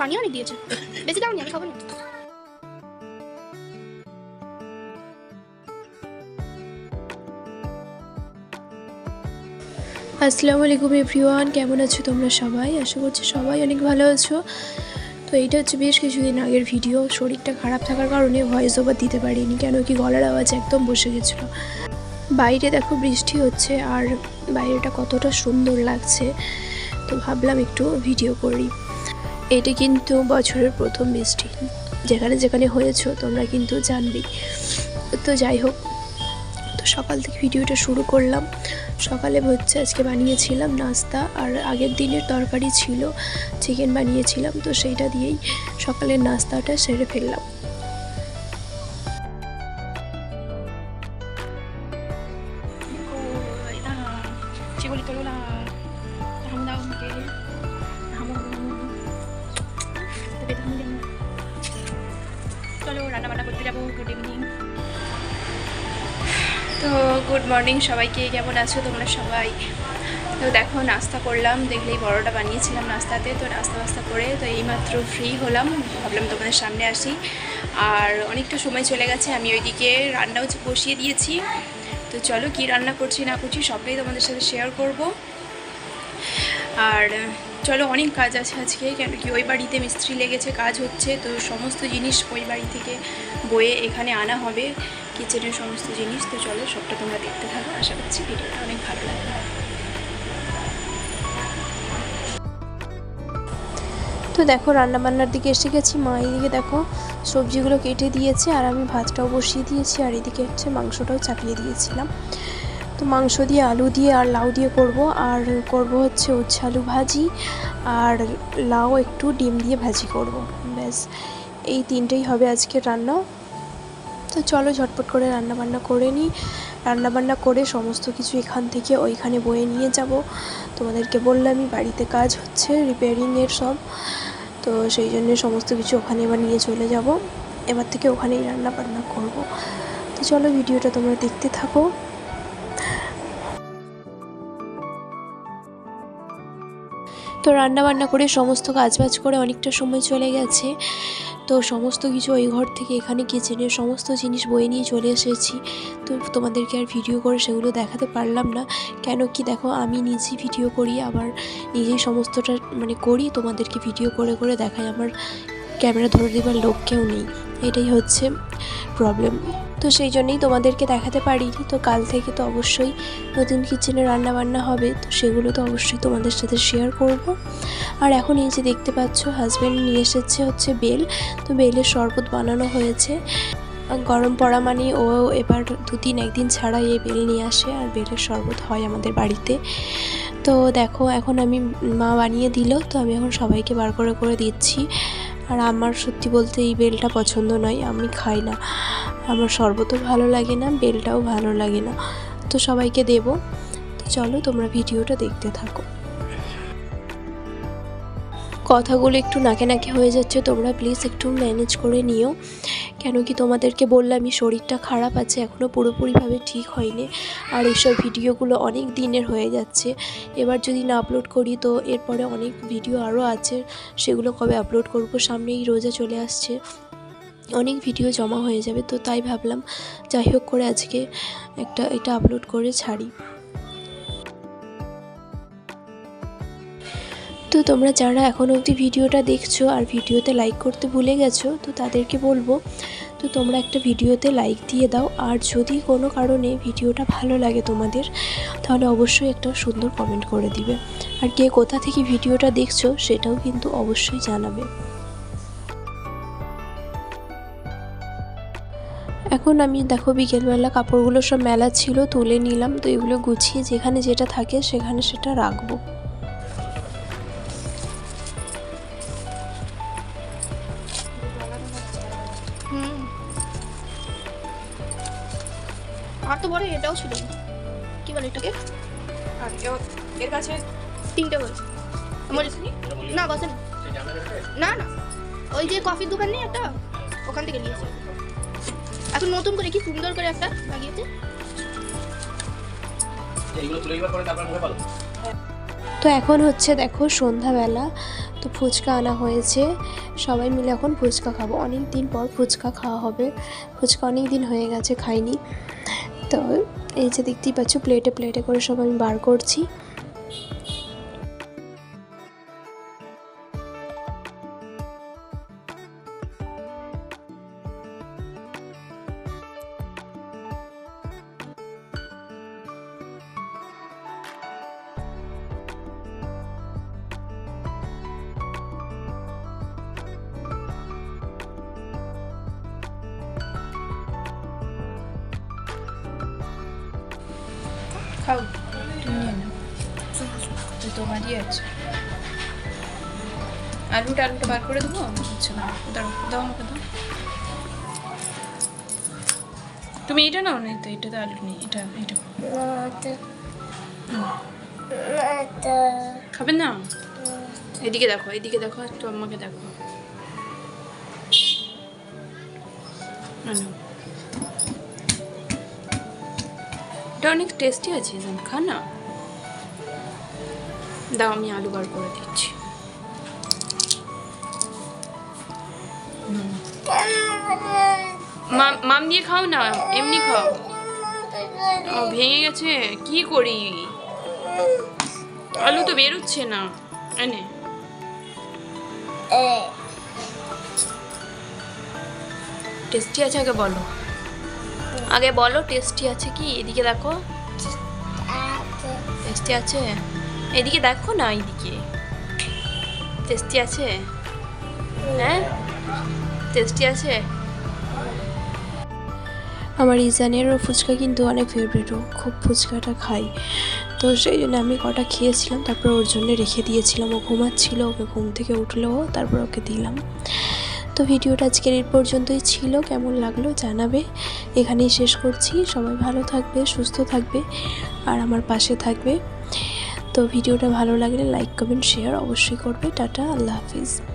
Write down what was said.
পানি অনেক দিয়েছে। বেশি দাও আমি খাব না। আসসালামু আলাইকুম এভরিওয়ান, কেমন আছো তোমরা সবাই? আশা করছি সবাই অনেক ভালো আছো। তো এইটা হচ্ছে বেশ কিছুদিন আগের ভিডিও। শরীরটা খারাপ থাকার কারণে ভয়েস ওভার দিতে পারিনি, কেন কি গলার আওয়াজ একদম বসে গেছিল। বাইরে দেখো বৃষ্টি হচ্ছে, আর বাইরেটা কতটা সুন্দর লাগছে। তো ভাবলাম একটু ভিডিও করি। এটা কিন্তু বছরের প্রথম বৃষ্টি। যেখানে যেখানে হয়েছো, তোমরা কিন্তু জানবেই তো যাই হোক, তো সকাল থেকে ভিডিওটা শুরু করলাম। সকালে হচ্ছে আজকে বানিয়েছিলাম নাস্তা, আর আগের দিনের তরকারি ছিল চিকেন বানিয়েছিলাম, তো সেইটা দিয়েই সকালের নাস্তাটা সেরে ফেললাম। দাও গুড ইভিনিং তো গুড মর্নিং সবাইকে, কেমন আছো তোমরা সবাই? তো দেখো, নাস্তা করলাম, দেখলেই বড়টা বানিয়েছিলাম নাস্তাতে, তো নাস্তা বাস্তা করে তো এইমাত্র ফ্রি হলাম, ভাবলাম তোমাদের সামনে আসি। আর অনেকটা সময় চলে গেছে, আমি ওইদিকে রান্নাও বসিয়ে দিয়েছি। তো চলো কি রান্না করছি না করছি সবটাই তোমাদের সাথে শেয়ার করব। আর, চলো অনেক কাজ আছে আজকে, কেন কি ওই বাড়িতে মিস্ত্রি লেগেছে, কাজ হচ্ছে, তো সমস্ত জিনিস ওই বাড়ি থেকে বয়ে এখানে আনা হবে কিচেনের সমস্ত জিনিস, তো চলো সবটা তোমরা দেখতে থাকো, আশা করছি ভিডিওটা অনেক ভালো লাগবে। তো দেখো, রান্নাবান্নার দিকে এসে গেছি, মা এদিকে দেখো সবজিগুলো কেটে দিয়েছে, আর আমি ভাতটাও বসিয়ে দিয়েছি, আর এদিকে হচ্ছে মাংসটাও চাপিয়ে দিয়েছিলাম। তো মাংস দিয়ে, আলু দিয়ে আর লাউ দিয়ে করব। আর করব হচ্ছে উচ্ছে আলু ভাজি আর লাউ একটু ডিম দিয়ে ভাজি করব। ব্যাস, এই তিনটেই হবে আজকে রান্না। তো চলো ঝটপট করে রান্না বান্না করে নিই। রান্না বান্না করে সমস্ত কিছু এখান থেকে ওইখানে বয়ে নিয়ে যাব। তোমাদেরকে বললামই, বাড়িতে কাজ হচ্ছে রিপেয়ারিংয়ের সব। তো সেই জন্য সমস্ত কিছু ওখানে এবার নিয়ে চলে যাব। এবার থেকে ওখানেই রান্না বান্না করব। তো চলো ভিডিওটা তোমরা দেখতে থাকো। তো রান্না বান্না করে সমস্ত কাজবাজ করে অনেকটা সময় চলে গেছে। তো সমস্ত কিছু ওই ঘর থেকে এখানে কিচেনের সমস্ত জিনিস বয়ে নিয়ে চলে এসেছি। তো তোমাদেরকে আর ভিডিও করে সেগুলো দেখাতে পারলাম না। কেন কি দেখো, আমি নিজেই ভিডিও করি, আবার নিজেই সমস্তটা মানে করি। তোমাদেরকে ভিডিও করে করে দেখাই। আমার ক্যামেরা ধরে দেবার লোক কেউ নেই। এটাই হচ্ছে প্রবলেম তো সেই জন্যই তোমাদেরকে দেখাতে পারিনি। তো কাল থেকে তো অবশ্যই নতুন কিচেনে রান্না বান্না হবে। তো সেগুলো তো অবশ্যই তোমাদের সাথে শেয়ার করব। আর এখন এই যে দেখতে পাচ্ছ হাজব্যান্ড নিয়ে এসেছে হচ্ছে বেল। তো বেলের শরবত বানানো হয়েছে। গরম পড়া মানে ও এবার দুদিন একদিন ছাড়া এই বেল নিয়ে আসে। আর বেলের শরবত হয় আমাদের বাড়িতে। তো দেখো, এখন আমি মা বানিয়ে দিল। তো আমি এখন সবাইকে বার করে করে দিচ্ছি। আর আমার সত্যি বলতে এই বেলটা পছন্দ নয়, আমি খাই না। আমার শরবতও ভালো লাগে না, বেলটাও ভালো লাগে না। তো সবাইকে দেব। তো চলো তোমরা ভিডিওটা দেখতে থাকো। কথাগুলো একটু নাকে নাকে হয়ে যাচ্ছে, তোমরা প্লিজ একটু ম্যানেজ করে নিও। কেন কি তোমাদেরকে বললামই শরীরটা খারাপ আছে এখনও পুরোপুরিভাবে ঠিক হয়নি। আর এইসব ভিডিওগুলো অনেক দিনের হয়ে যাচ্ছে। এবার যদি না আপলোড করি তো এরপরে অনেক ভিডিও আরও আছে, সেগুলো কবে আপলোড করব সামনেই রোজা চলে আসছে। অনেক ভিডিও জমা হয়ে যাবে, তো তাই ভাবলাম যাই হোক করে আজকে একটা এটা আপলোড করে ছাড়ি। তো তোমরা যারা এখন অবধি ভিডিওটা দেখছ আর ভিডিওতে লাইক করতে ভুলে গেছো, তো তাদেরকে বলব তো তোমরা একটা ভিডিওতে লাইক দিয়ে দাও। আর যদি কোনো কারণে ভিডিওটা ভালো লাগে তোমাদের, তাহলে অবশ্যই একটা সুন্দর কমেন্ট করে দিবে। আর কে কোথা থেকে ভিডিওটা দেখছ, সেটাও কিন্তু অবশ্যই জানাবে। এখন আমি দেখো বিকেলবেলা কাপড়গুলো সব মেলা ছিল, তুলে নিলাম। তো এগুলো গুছিয়ে যেখানে যেটা থাকে, সেখানে সেটা রাখব। আর তো বড় এটাও ছিল কি বলে এটাকে? আর এর কাছে তিনটে হয়েছে আমার না? বসে না। না ওই যে কফির দোকান নেই একটা? ওখান থেকে নিয়েছে এখন নতুন করে কি সুন্দর করে একটা লাগিয়েছে? এইগুলো তুলে এবার পরে তারপর মুখে পালো। তো এখন হচ্ছে দেখো সন্ধ্যাবেলা তো ফুচকা আনা হয়েছে। সবাই মিলে এখন ফুচকা খাব। অনেক দিন পর ফুচকা খাওয়া হবে। ফুচকা অনেক দিন হয়ে গেছে খাইনি। তো এই যে দেখতেই পাচ্ছ প্লেটে প্লেটে করে সব আমি বার করছি। খাও তুমি নিয়ে নাও তো তোমারই আছে আলুটা আলুটা বার করে দেবো আচ্ছা না দাও দাও আমাকে দাও তুমি এটা নাও না তো এটা তো আলু নেই এটা এটা খাবে না এদিকে দেখো এদিকে দেখো একটু আমাকে দেখো আনো। এটা অনেক টেস্টি আছে জান খা না। দাও আমি আলু বার করে দিচ্ছি। মাম মাম দিয়ে খাও না এমনি খাও। ও ভেঙে গেছে কি করি? আলু তো বেরোচ্ছে না এনে। টেস্টি আছে আগে বলো। আগে বলো টেস্টি আছে কি? এদিকে দেখো। টেস্টি আছে? এদিকে দেখো না এইদিকে। টেস্টি আছে? হ্যাঁ? টেস্টি আছে? আমার ইজানেরও ফুচকা কিন্তু অনেক ফেভারিটও খুব ফুচকাটা খাই। তো সেই জন্য আমি কটা খেয়েছিলাম, তারপর ওর জন্য রেখে দিয়েছিলাম। ও ঘুমাচ্ছিল, ওকে ঘুম থেকে উঠল তারপর ওকে দিলাম। তো ভিডিওটা আজকের এই পর্যন্তই ছিল। কেমন লাগল জানাবে। এখানেই শেষ করছি। সবাই ভালো থাকবে, সুস্থ থাকবে আর আমার পাশে থাকবে। তো ভিডিওটা ভালো লাগলে লাইক, কমেন্ট, শেয়ার অবশ্যই করবে। টাটা, আল্লাহ হাফিজ।